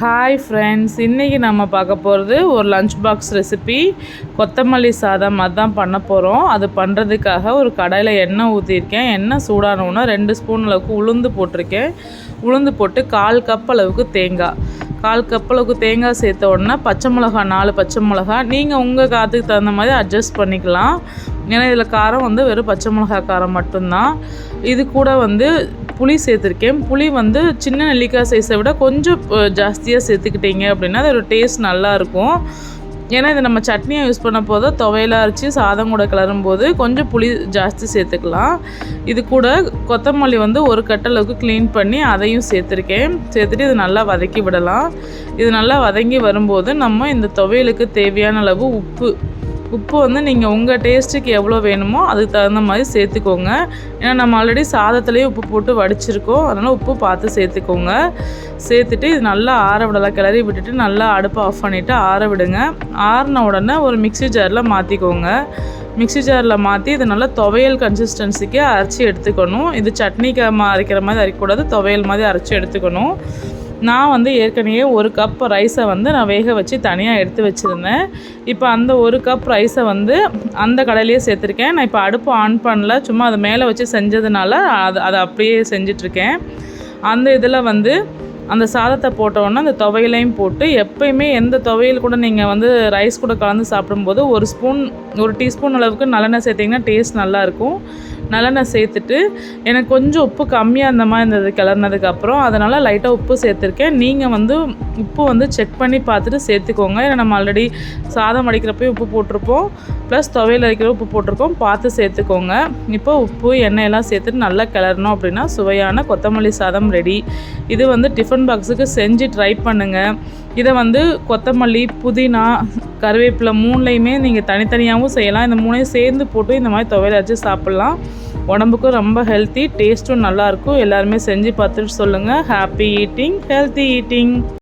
Hi friends இன்றைக்கி நம்ம பார்க்க போகிறது ஒரு லஞ்ச் பாக்ஸ் ரெசிபி கொத்தமல்லி சாதம் அதுதான் பண்ண போகிறோம் அது பண்ணுறதுக்காக ஒரு கடையில் எண்ணெய் ஊற்றிருக்கேன் எண்ணெய் சூடானவுன்னா ரெண்டு ஸ்பூன் அளவுக்கு உளுந்து போட்டிருக்கேன். உளுந்து போட்டு கால் கப் அளவுக்கு தேங்காய். கால் கப் அளவுக்கு தேங்காய் சேர்த்த உடனே பச்சை மிளகா நாலு பச்சை மிளகா நீங்கள் உங்கள் காற்றுக்கு தகுந்த மாதிரி அட்ஜஸ்ட் பண்ணிக்கலாம். ஏன்னா இதில் காரம் வந்து வெறும் பச்சை மிளகா காரம் மட்டும்தான். இது கூட வந்து புளி சேர்த்துருக்கேன். புளி வந்து சின்ன நெல்லிக்காய் சைஸை விட கொஞ்சம் ஜாஸ்தியாக சேர்த்துக்கிட்டீங்க அப்படின்னா அதோட டேஸ்ட் நல்லாயிருக்கும். ஏன்னா இதை நம்ம சட்னியாக யூஸ் பண்ண போது துவையலாக அரைச்சி சாதம் கூட கிளறும் போது கொஞ்சம் புளி ஜாஸ்தி சேர்த்துக்கலாம். இது கூட கொத்தமல்லி வந்து ஒரு கட்டளவுக்கு க்ளீன் பண்ணி அதையும் சேர்த்துருக்கேன். சேர்த்துட்டு இது நல்லா வதக்கி விடலாம். இது நல்லா வதங்கி வரும்போது நம்ம இந்த துவையலுக்கு தேவையான அளவு உப்பு உப்பு வந்து நீங்கள் உங்கள் டேஸ்ட்டுக்கு எவ்வளோ வேணுமோ அதுக்கு தகுந்த மாதிரி சேர்த்துக்கோங்க. ஏன்னா நம்ம ஆல்ரெடி சாதத்துலேயே உப்பு போட்டு வடிச்சிருக்கோம். அதனால் உப்பு பார்த்து சேர்த்துக்கோங்க. சேர்த்துட்டு இது நல்லா ஆற விடலாம். கிளறி விட்டுட்டு நல்லா அடுப்பை ஆஃப் பண்ணிவிட்டு ஆற விடுங்க. ஆறின உடனே ஒரு மிக்சி ஜாரில் மாற்றிக்கோங்க மிக்சி ஜாரில் மாற்றி இது நல்லா துவையல் கன்சிஸ்டன்சிக்கு அரைச்சி எடுத்துக்கணும். இது சட்னிக்கு அரைக்கிற மாதிரி அரைக்கக்கூடாது. துவையல் மாதிரி அரைச்சி எடுத்துக்கணும். நான் வந்து ஏற்கனவே ஒரு கப் ரைஸை வந்து நான் வேக வச்சு தனியாக எடுத்து வச்சுருந்தேன். இப்போ அந்த ஒரு கப் ரைஸை வந்து அந்த கடையிலேயே சேர்த்துருக்கேன். நான் இப்போ அடுப்பு ஆன் பண்ணல. சும்மா அது மேலே வச்சு செஞ்சதுனால அது அதை அப்படியே செஞ்சிட்ருக்கேன். அந்த இதில் வந்து அந்த சாதத்தை போட்டோன்னா அந்த துவையிலையும் போட்டு எப்பயுமே எந்த துவையில் கூட நீங்கள் வந்து ரைஸ் கூட கலந்து சாப்பிடும்போது ஒரு ஸ்பூன் ஒரு டீஸ்பூன் அளவுக்கு நல்லெண்ணெய் சேர்த்திங்கன்னா டேஸ்ட் நல்லாயிருக்கும் நல்லெண்ணெய் சேர்த்துட்டு எனக்கு கொஞ்சம் உப்பு கம்மியாக இருந்த மாதிரி இருந்தது கிளறினதுக்கப்புறம் அதனால் லைட்டாக உப்பு சேர்த்துருக்கேன். நீங்கள் வந்து உப்பு வந்து செக் பண்ணி பார்த்துட்டு சேர்த்துக்கோங்க. ஏன்னா நம்ம ஆல்ரெடி சாதம் அடிக்கிறப்பையும் உப்பு போட்டிருப்போம். ப்ளஸ் துவையில் அடிக்கிற உப்பு போட்டிருக்கோம். பார்த்து சேர்த்துக்கோங்க. இப்போ உப்பு எண்ணெயெல்லாம் சேர்த்துட்டு நல்லா கிளறணும் அப்படின்னா சுவையான கொத்தமல்லி சாதம் ரெடி இது வந்து டிஃபன் பாக்ஸுக்கு செஞ்சு ட்ரை பண்ணுங்கள் இதை வந்து கொத்தமல்லி புதினா கருவேப்பிலை மூணுலையுமே நீங்கள் தனித்தனியாகவும் செய்யலாம். இந்த மூணையும் சேர்ந்து போட்டு இந்த மாதிரி துவையல் வச்சு சாப்பிட்லாம். உடம்புக்கும் ரொம்ப ஹெல்த்தி டேஸ்ட்டும் நல்லாயிருக்கும் எல்லாருமே செஞ்சு பார்த்துட்டு சொல்லுங்கள் ஹாப்பி ஈட்டிங் ஹெல்த்தி ஈட்டிங்